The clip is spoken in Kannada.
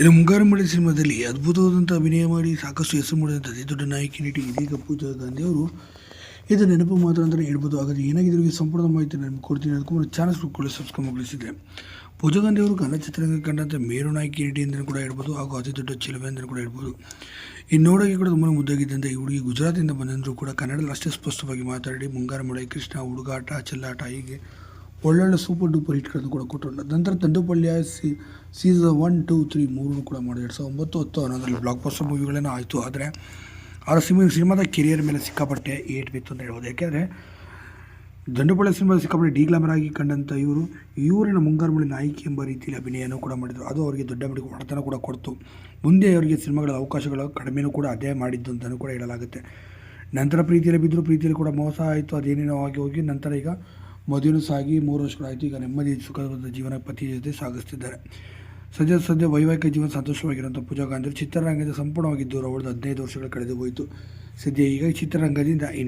ಇನ್ನು ಮುಂಗಾರು ಮಳೆ ಸಿನಿಮಾದಲ್ಲಿ ಅದ್ಭುತವಾದಂಥ ಅಭಿನಯ ಮಾಡಿ ಸಾಕಷ್ಟು ಹೆಸರು ಮಾಡಿದಂಥ ಅತಿ ದೊಡ್ಡ ನಾಯಕಿ ನಟಿ ಇದೀಗ ಪೂಜಾ ಗಾಂಧಿ ಅವರು. ಇದು ನೆನಪು ಮಾತ್ರ ಅಂತಲೇ ಹೇಳ್ಬೋದು. ಹಾಗಾದರೆ ಇವರಿಗೆ ಸಂಪೂರ್ಣ ಮಾಹಿತಿ ನಾನು ಕೊಡ್ತೀನಿ ಅದಕ್ಕೂ ಚಾನಲ್ ಕೂಡ ಸಬ್ಸ್ಕ್ರೈಬ್ ಮಾಡಿಸಿದೆ ಪೂಜಾ ಗಾಂಧಿ ಅವರು ಕನ್ನಡ ಚಿತ್ರರಂಗಕ್ಕೆ ಕಂಡಂಥ ಮೇರು ನಾಯಕಿ ನಟಿ ಅಂತಲೂ ಕೂಡ ಹೇಳ್ಬೋದು. ಹಾಗೂ ಅತಿ ದೊಡ್ಡ ಚಿಲುವೆ ಅಂತಲೂ ಕೂಡ ಹೇಳ್ಬೋದು. ಈ ನೋಡೋಕೆ ಕೂಡ ತುಂಬ ಮುದ್ದಾಗಿದ್ದಂತೆ ಈ ಹುಡುಗಿ ಗುಜರಾತಿಂದ ಬಂದಂದರೂ ಕೂಡ ಕನ್ನಡದಲ್ಲಿ ಅಷ್ಟೇ ಸ್ಪಷ್ಟವಾಗಿ ಮಾತಾಡಿ ಮುಂಗಾರು ಮಳೆ, ಕೃಷ್ಣ, ಹುಡುಗಾಟ, ಚೆಲ್ಲಾಟ ಹೀಗೆ ಒಳ್ಳೊಳ್ಳೆ ಸೂಪರ್ ಡೂಪರ್ ಹಿಟ್ಗಳನ್ನು ಕೂಡ ಕೊಟ್ಟರು ನಂತರ ತಂಡುಪಳ್ಳಿಯ ಸಿ ಸೀಸನ್ ಒನ್ ಟೂ ತ್ರೀ ಮೂರನ್ನು ಕೂಡ ಮಾಡಿ ಎರಡು ಸಾವಿರದ ಒಂಬತ್ತು, ಹತ್ತು ಹನ್ನೊಂದರಲ್ಲಿ ಬ್ಲಾಕ್ ಬಸ್ಟರ್ ಮೂವಿಗಳೇನೋ ಆಯಿತು. ಆದರೆ ಅವರ ಸಿನಿಮಾ ಸಿನಿಮಾದ ಕೆರಿಯರ್ ಮೇಲೆ ಸಿಕ್ಕಾಪಟ್ಟೆ ಏಟ್ ಬಿತ್ತು ಅಂತ ಹೇಳ್ಬೋದು. ಯಾಕೆಂದರೆ ದಂಡುಪಳ್ಳಿ ಸಿನಿಮಾದ ಸಿಕ್ಕಾಪಟ್ಟೆ ಡಿ ಗ್ಲಾಮರ್ ಆಗಿ ಕಂಡಂಥ ಇವರು, ಇವರಿನ ಮುಂಗಾರು ಮಳೆ ನಾಯಕಿ ಎಂಬ ರೀತಿಯಲ್ಲಿ ಅಭಿನಯನೂ ಕೂಡ ಮಾಡಿದರು. ಅದು ಅವರಿಗೆ ದೊಡ್ಡ ಮಟ್ಟಿಗೆ ಹೊಡೆತನ ಕೂಡ ಕೊಡ್ತು. ಮುಂದೆ ಅವರಿಗೆ ಸಿನಿಮಾಗಳ ಅವಕಾಶಗಳು ಕಡಿಮೆನೂ ಕೂಡ ಅದೇ ಮಾಡಿದ್ದು ಅಂತಲೂ ಕೂಡ ಹೇಳಲಾಗುತ್ತೆ. ನಂತರ ಪ್ರೀತಿಯಲ್ಲಿ ಬಿದ್ದರು ಪ್ರೀತಿಯಲ್ಲಿ ಕೂಡ ಮೋಸ ಆಯಿತು. ಅದೇನೇನೋ ಆಗಿ ಹೋಗಿ ನಂತರ ಈಗ ಮದುವೆನೂ ಸಾಗಿ ಮೂರು ವರ್ಷಗಳಾಯಿತು ಈಗ ನೆಮ್ಮದಿ ಸುಖವಾದ ಜೀವನ ಪತಿ ಜೊತೆ ಸಾಗಿಸ್ತಿದ್ದಾರೆ. ಸದ್ಯ ಸದ್ಯ ವೈವಾಹಿಕ ಜೀವನ ಸಂತೋಷವಾಗಿರುವಂಥ ಪೂಜಾ ಗಾಂಧಿ ಚಿತ್ರರಂಗದಿಂದ ಸಂಪೂರ್ಣವಾಗಿ ದೂರ ಹದಿನೈದು ವರ್ಷಗಳು ಕಳೆದು ಹೋಯಿತು. ಸದ್ಯ ಈಗ ಚಿತ್ರರಂಗದಿಂದ